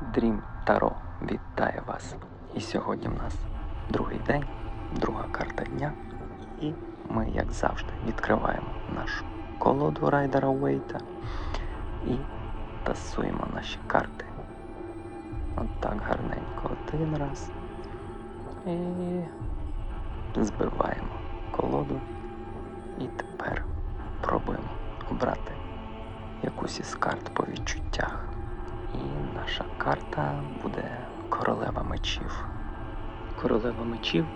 Dream Таро вітає вас. І сьогодні в нас другий день, друга карта дня. І ми, як завжди, відкриваємо нашу колоду Райдера Уейта і тасуємо наші карти. От так гарненько один раз. І збиваємо колоду. І тепер пробуємо обрати якусь із карт наша карта буде королева мечів. Королева мечів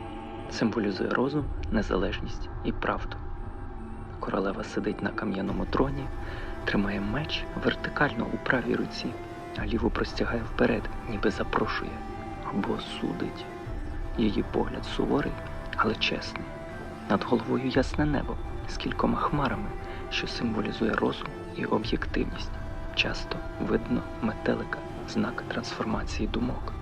символізує розум, незалежність і правду. Королева сидить на кам'яному троні, тримає меч вертикально у правій руці, а ліву простягає вперед, ніби запрошує або судить. Її погляд суворий, але чесний. Над головою ясне небо з кількома хмарами, що символізує розум і об'єктивність. Часто видно метелика, знак трансформації думок.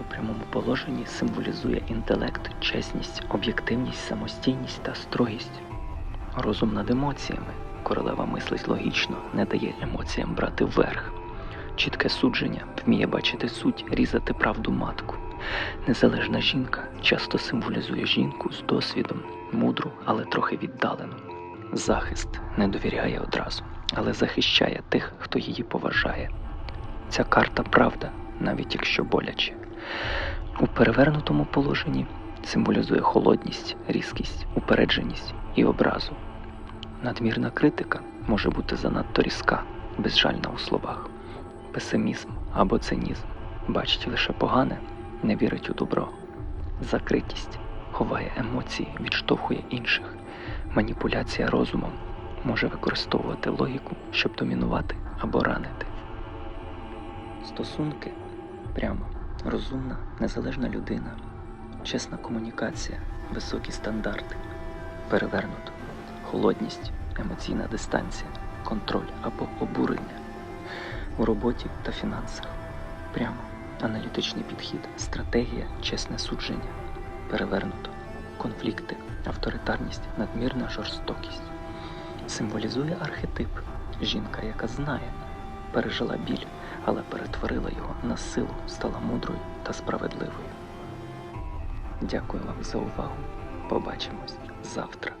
У прямому положенні символізує інтелект, чесність, об'єктивність, самостійність та строгість. Розум над емоціями. Королева мислить логічно, не дає емоціям брати вверх. Чітке судження вміє бачити суть, різати правду матку. Незалежна жінка часто символізує жінку з досвідом, мудру, але трохи віддалену. Захист не довіряє одразу, але захищає тих, хто її поважає. Ця карта правда, навіть якщо боляче. У перевернутому положенні символізує холодність, різкість, упередженість і образу. Надмірна критика може бути занадто різка, безжальна у словах. Песимізм або цинізм бачить лише погане, не вірить у добро. Закритість ховає емоції, відштовхує інших. Маніпуляція розумом може використовувати логіку, щоб домінувати або ранити. Стосунки. Прямо розумна, незалежна людина, чесна комунікація, високі стандарти, перевернуто, холодність, емоційна дистанція, контроль або обурення. У роботі та фінансах. Прямо аналітичний підхід, стратегія, чесне судження, перевернуто, конфлікти, авторитарність, надмірна жорстокість. Символізує архетип. Жінка, яка знає, пережила біль, але перетворила його на силу, стала мудрою та справедливою. Дякую вам за увагу. Побачимось завтра.